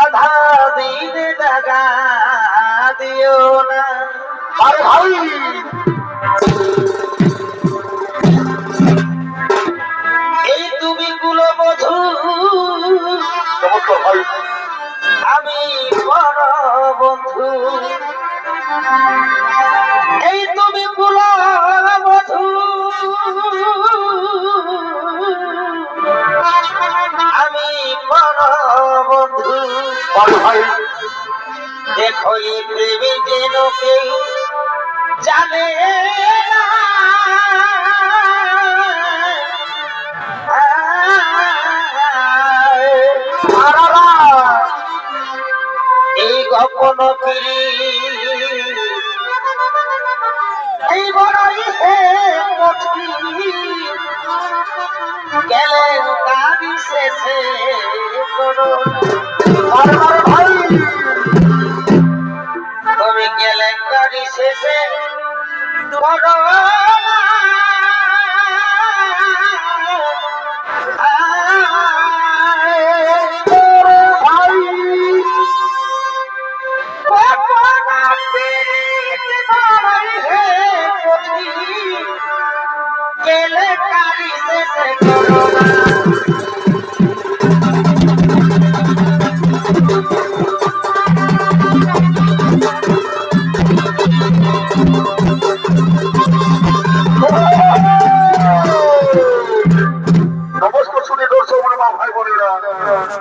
আধা দিনে দাগা দিও না। আরে ভাই এই তুমি গুলো মধু আমি বড় বন্ধু। ভাই। দেখো প্রেমে যেন কেউ জানে এই গোপন পিড়ি এই বড়ই হে কঠিন। গেলেন কাবি শেষে ভাই। তুমি গেলেন কাবি শেষে।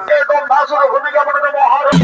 এরকম ভাষণ ভূমিকা মনে মহারণ